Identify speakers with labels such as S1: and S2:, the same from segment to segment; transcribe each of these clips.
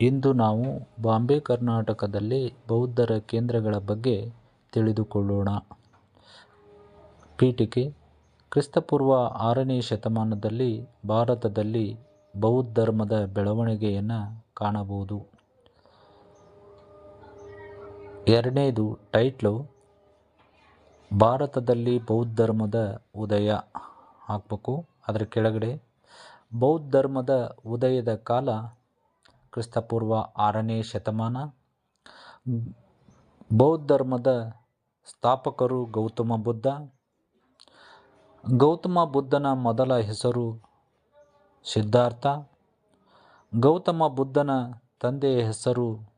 S1: ಇಂದು ನಾವು ಬಾಂಬೆ ಕರ್ನಾಟಕದಲ್ಲಿ ಬೌದ್ಧರ ಕೇಂದ್ರಗಳ ಬಗ್ಗೆ ತಿಳಿದುಕೊಳ್ಳೋಣ. ಪೀಠಿಕೆ, ಕ್ರಿಸ್ತಪೂರ್ವ ಆರನೇ ಶತಮಾನದಲ್ಲಿ ಭಾರತದಲ್ಲಿ ಬೌದ್ಧ ಧರ್ಮದ ಬೆಳವಣಿಗೆಯನ್ನು ಕಾಣಬಹುದು. ಎರಡನೇದು ಟೈಟ್ಲು, ಭಾರತದಲ್ಲಿ ಬೌದ್ಧ ಧರ್ಮದ ಉದಯ. ಹಾಕಬೇಕು. ಅದರ ಕೆಳಗಡೆ ಬೌದ್ಧ ಧರ್ಮದ ಉದಯದ ಕಾಲ ಕ್ರಿಸ್ತಪೂರ್ವ ಆರನೇ ಶತಮಾನ. ಬೌದ್ಧ ಧರ್ಮದ ಸ್ಥಾಪಕರು ಗೌತಮ ಬುದ್ಧ. ಗೌತಮ ಬುದ್ಧನ ಮೊದಲ ಹೆಸರು ಸಿದ್ಧಾರ್ಥ. ಗೌತಮ ಬುದ್ಧನ ತಂದೆಯ ಹೆಸರು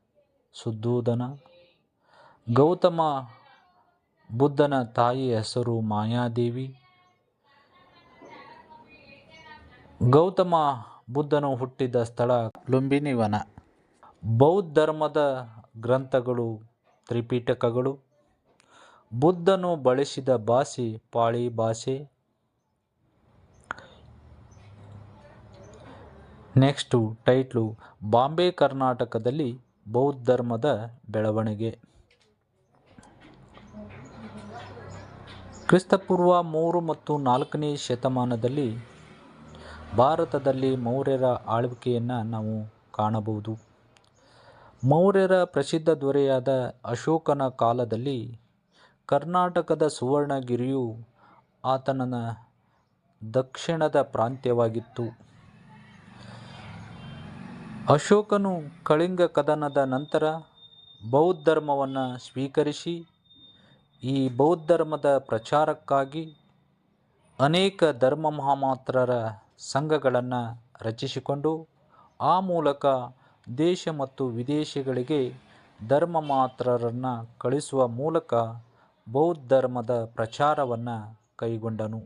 S1: ಸುದ್ದೂದನ ಗೌತಮ ಬುದ್ಧನ ತಾಯಿಯ ಹೆಸರು ಮಾಯಾದೇವಿ. ಗೌತಮ ಬುದ್ಧನು ಹುಟ್ಟಿದ ಸ್ಥಳ ಲುಂಬಿನಿವನ. ಬೌದ್ಧ ಧರ್ಮದ ಗ್ರಂಥಗಳು ತ್ರಿಪಿಟಕಗಳು. ಬುದ್ಧನು ಬಳಸಿದ ಭಾಷೆ ಪಾಳಿ ಭಾಷೆ. ನೆಕ್ಸ್ಟು ಟೈಟ್ಲು ಬಾಂಬೆ ಕರ್ನಾಟಕದಲ್ಲಿ ಬೌದ್ಧ ಧರ್ಮದ ಬೆಳವಣಿಗೆ. ಕ್ರಿಸ್ತಪೂರ್ವ ಮೂರು ಮತ್ತು ನಾಲ್ಕನೇ ಶತಮಾನದಲ್ಲಿ ಭಾರತದಲ್ಲಿ ಮೌರ್ಯರ ಆಳ್ವಿಕೆಯನ್ನು ನಾವು ಕಾಣಬಹುದು. ಮೌರ್ಯರ ಪ್ರಸಿದ್ಧ ದೊರೆಯಾದ ಅಶೋಕನ ಕಾಲದಲ್ಲಿ ಕರ್ನಾಟಕದ ಸುವರ್ಣಗಿರಿಯು ಆತನ ದಕ್ಷಿಣದ ಪ್ರಾಂತ್ಯವಾಗಿತ್ತು. ಅಶೋಕನು ಕಳಿಂಗ ಕದನದ ನಂತರ ಬೌದ್ಧ ಧರ್ಮವನ್ನು ಸ್ವೀಕರಿಸಿ, ಈ ಬೌದ್ಧ ಧರ್ಮದ ಪ್ರಚಾರಕ್ಕಾಗಿ ಅನೇಕ ಧರ್ಮ ಮಹಾಮಾತ್ರರ ಸಂಘಗಳನ್ನು ರಚಿಸಿಕೊಂಡು ಆ ಮೂಲಕ ದೇಶ ಮತ್ತು ವಿದೇಶಗಳಿಗೆ ಧರ್ಮ ಮಾತ್ರರನ್ನು ಕಳಿಸುವ ಮೂಲಕ ಬೌದ್ಧ ಧರ್ಮದ ಪ್ರಚಾರವನ್ನು ಕೈಗೊಂಡನು.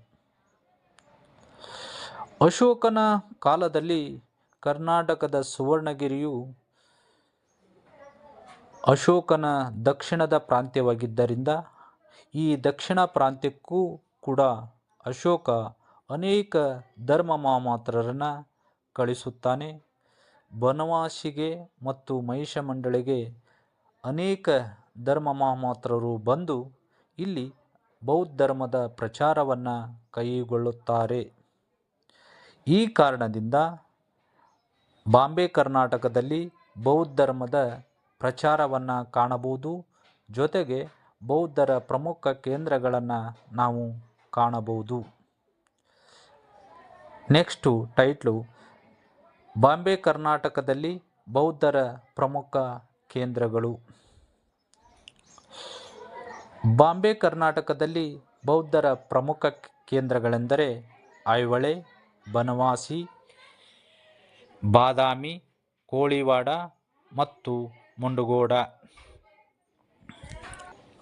S1: ಅಶೋಕನ ಕಾಲದಲ್ಲಿ ಕರ್ನಾಟಕದ ಸುವರ್ಣಗಿರಿಯು ಅಶೋಕನ ದಕ್ಷಿಣದ ಪ್ರಾಂತ್ಯವಾಗಿದ್ದರಿಂದ ಈ ದಕ್ಷಿಣ ಪ್ರಾಂತ್ಯಕ್ಕೂ ಕೂಡ ಅಶೋಕ ಅನೇಕ ಧರ್ಮ ಮಾಮಾತ್ರರನ್ನು ಕಳಿಸುತ್ತಾನೆ. ಬನವಾಸಿಗೆ ಮತ್ತು ಮಹಿಷ ಮಂಡಳಿಗೆ ಅನೇಕ ಧರ್ಮ ಮಾಮಾತ್ರರು ಬಂದು ಇಲ್ಲಿ ಬೌದ್ಧ ಧರ್ಮದ ಪ್ರಚಾರವನ್ನು ಕೈಗೊಳ್ಳುತ್ತಾರೆ. ಈ ಕಾರಣದಿಂದ ಬಾಂಬೆ ಕರ್ನಾಟಕದಲ್ಲಿ ಬೌದ್ಧ ಧರ್ಮದ ಪ್ರಚಾರವನ್ನು ಕಾಣಬಹುದು. ಜೊತೆಗೆ ಬೌದ್ಧರ ಪ್ರಮುಖ ಕೇಂದ್ರಗಳನ್ನು ನಾವು ಕಾಣಬಹುದು. ನೆಕ್ಸ್ಟು ಟೈಟ್ಲು, ಬಾಂಬೆ ಕರ್ನಾಟಕದಲ್ಲಿ ಬೌದ್ಧರ ಪ್ರಮುಖ ಕೇಂದ್ರಗಳು ಬಾಂಬೆ ಕರ್ನಾಟಕದಲ್ಲಿ ಬೌದ್ಧರ ಪ್ರಮುಖ ಕೇಂದ್ರಗಳೆಂದರೆ ಐಹೊಳೆ ಬನವಾಸಿ, ಬಾದಾಮಿ, ಕೋಳಿವಾಡ ಮತ್ತು ಮುಂಡುಗೋಡ.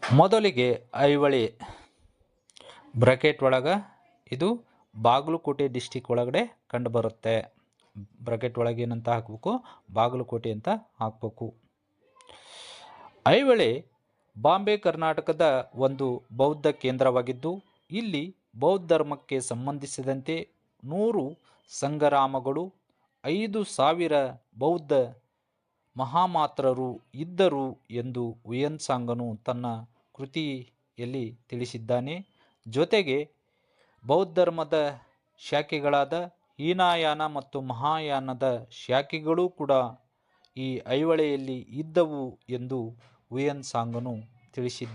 S1: ಮೊದಲಿಗೆ ಐಹೊಳೆ ಬ್ರಕೆಟ್ ಒಳಗೆ ಇದು ಬಾಗಲಕೋಟೆ ಡಿಸ್ಟಿಕ್ ಒಳಗಡೆ ಕಂಡುಬರುತ್ತೆ. ಬ್ರಕೆಟ್ ಒಳಗೆ ಏನಂತ ಹಾಕಬೇಕು? ಬಾಗಲಕೋಟೆ ಅಂತ ಹಾಕಬೇಕು. ಐಹೊಳೆ ಬಾಂಬೆ ಕರ್ನಾಟಕದ ಒಂದು ಬೌದ್ಧ ಕೇಂದ್ರವಾಗಿದ್ದು, ಇಲ್ಲಿ ಬೌದ್ಧ ಧರ್ಮಕ್ಕೆ ಸಂಬಂಧಿಸಿದಂತೆ ನೂರು ಸಂಗರಾಮಗಳು ಐದು ಸಾವಿರ ಬೌದ್ಧ ಮಹಾಮಾತ್ರರು ಇದ್ದರು ಎಂದು ಹುಯನ್ಸಾಂಗನು ತನ್ನ ಕೃತಿಯಲ್ಲಿ ತಿಳಿಸಿದ್ದಾನೆ. ಜೊತೆಗೆ ಬೌದ್ಧ ಧರ್ಮದ ಶಾಖೆಗಳಾದ ಹೀನಾಯಾನ ಮತ್ತು ಮಹಾಯಾನದ ಶಾಖೆಗಳೂ ಕೂಡ ಈ ಐವಳೆಯಲ್ಲಿ ಇದ್ದವು ಎಂದು ಹುಯನ್ಸಾಂಗನು ತಿಳಿಸಿ,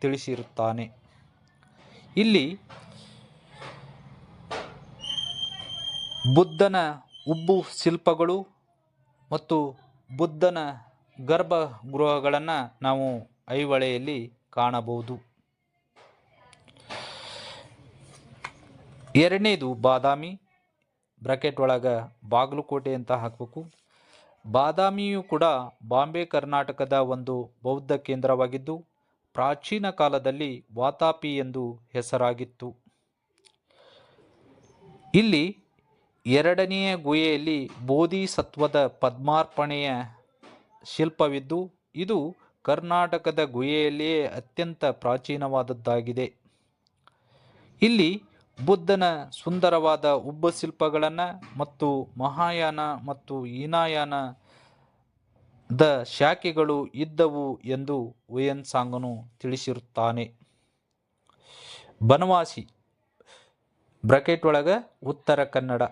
S1: ತಿಳಿಸಿರುತ್ತಾನೆ. ಇಲ್ಲಿ ಬುದ್ಧನ ಉಬ್ಬು ಶಿಲ್ಪಗಳು ಮತ್ತು ಬುದ್ಧನ ಗರ್ಭಗೃಹಗಳನ್ನು ನಾವು ಐವಳೆಯಲ್ಲಿ ಕಾಣಬಹುದು. ಎರಡನೇದು ಬಾದಾಮಿ, ಬ್ರಾಕೆಟ್ ಒಳಗೆ ಬಾಗಲಕೋಟೆ ಅಂತ ಹಾಕಬೇಕು. ಬಾದಾಮಿಯು ಕೂಡ ಬಾಂಬೆ ಕರ್ನಾಟಕದ ಒಂದು ಬೌದ್ಧ ಕೇಂದ್ರವಾಗಿದ್ದು, ಪ್ರಾಚೀನ ಕಾಲದಲ್ಲಿ ವಾತಾಪಿ ಎಂದು ಹೆಸರಾಗಿತ್ತು. ಇಲ್ಲಿ ಎರಡನೆಯ ಗುಹೆಯಲ್ಲಿ ಬೋಧಿಸತ್ವದ ಪದ್ಮಾರ್ಪಣೆಯ ಶಿಲ್ಪವಿದ್ದು, ಇದು ಕರ್ನಾಟಕದ ಗುಹೆಯಲ್ಲಿಯೇ ಅತ್ಯಂತ ಪ್ರಾಚೀನವಾದದ್ದಾಗಿದೆ. ಇಲ್ಲಿ ಬುದ್ಧನ ಸುಂದರವಾದ ಉಬ್ಬ ಶಿಲ್ಪಗಳನ್ನು ಮತ್ತು ಮಹಾಯಾನ ಮತ್ತು ಹೀನಾಯಾನ ದ ಶಾಖೆಗಳು ಇದ್ದವು ಎಂದು ಹುಯೆನ್ಸಾಂಗನು ತಿಳಿಸಿರುತ್ತಾನೆ. ಬನವಾಸಿ, ಬ್ರಾಕೆಟ್ ಒಳಗೆ ಉತ್ತರ ಕನ್ನಡ.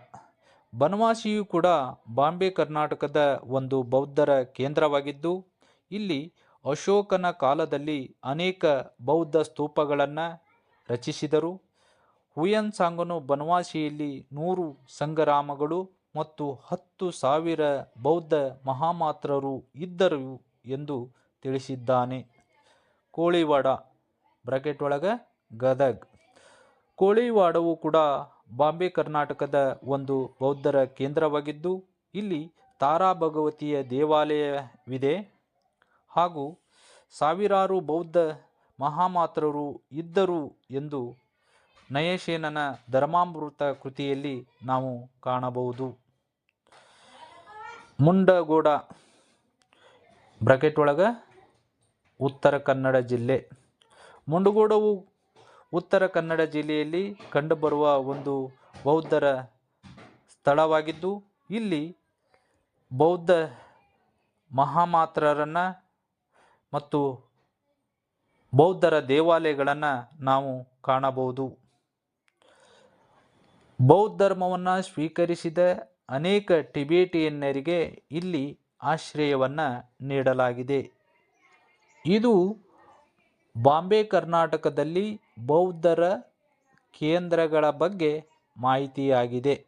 S1: ಬನವಾಸಿಯು ಕೂಡ ಬಾಂಬೆ, ಕರ್ನಾಟಕದ ಒಂದು ಬೌದ್ಧರ ಕೇಂದ್ರವಾಗಿದ್ದು, ಇಲ್ಲಿ ಅಶೋಕನ ಕಾಲದಲ್ಲಿ ಅನೇಕ ಬೌದ್ಧ ಸ್ತೂಪಗಳನ್ನು ರಚಿಸಿದರು. ಹುಯನ್ ಸಾಂಗನು ಬನವಾಸಿಯಲ್ಲಿ ನೂರು ಸಂಗ್ರಾಮಗಳು ಮತ್ತು ಹತ್ತು ಸಾವಿರ ಬೌದ್ಧ ಮಹಾಮಾತ್ರರು ಇದ್ದರು ಎಂದು ತಿಳಿಸಿದ್ದಾನೆ. ಕೋಳಿವಾಡ, ಬ್ರಾಕೆಟ್ ಒಳಗೆ, ಗದಗ್. ಕೋಳಿವಾಡವು ಕೂಡ ಬಾಂಬೆ, ಕರ್ನಾಟಕದ ಒಂದು ಬೌದ್ಧರ ಕೇಂದ್ರವಾಗಿದ್ದು, ಇಲ್ಲಿ ತಾರಾ ಭಗವತಿಯ ದೇವಾಲಯವಿದೆ. ಹಾಗೂ ಸಾವಿರಾರು ಬೌದ್ಧ ಮಹಾಮಾತ್ರರು ಇದ್ದರು ಎಂದು ನಯಸೇನನ ಧರ್ಮಾಮೃತ ಕೃತಿಯಲ್ಲಿ ನಾವು ಕಾಣಬಹುದು. ಮುಂಡಗೋಡ ಬ್ರಾಕೆಟ್ ಒಳಗ ಉತ್ತರ ಕನ್ನಡ ಜಿಲ್ಲೆ. ಮುಂಡಗೋಡವು ಉತ್ತರ ಕನ್ನಡ ಜಿಲ್ಲೆಯಲ್ಲಿ ಕಂಡುಬರುವ ಒಂದು ಬೌದ್ಧರ ಸ್ಥಳವಾಗಿದ್ದು, ಇಲ್ಲಿ ಬೌದ್ಧ ಮಹಾಮಾತ್ರರನ್ನು ಮತ್ತು ಬೌದ್ಧರ ದೇವಾಲಯಗಳನ್ನು ನಾವು ಕಾಣಬಹುದು. ಬೌದ್ಧ ಧರ್ಮವನ್ನು ಸ್ವೀಕರಿಸಿದ ಅನೇಕ ಟಿಬೇಟಿಯನ್ನರಿಗೆ ಇಲ್ಲಿ ಆಶ್ರಯವನ್ನು ನೀಡಲಾಗಿದೆ. ಇದು ಬಾಂಬೆ, ಕರ್ನಾಟಕದಲ್ಲಿ ಬೌದ್ಧರ ಕೇಂದ್ರಗಳ ಬಗ್ಗೆ ಮಾಹಿತಿಯಾಗಿದೆ.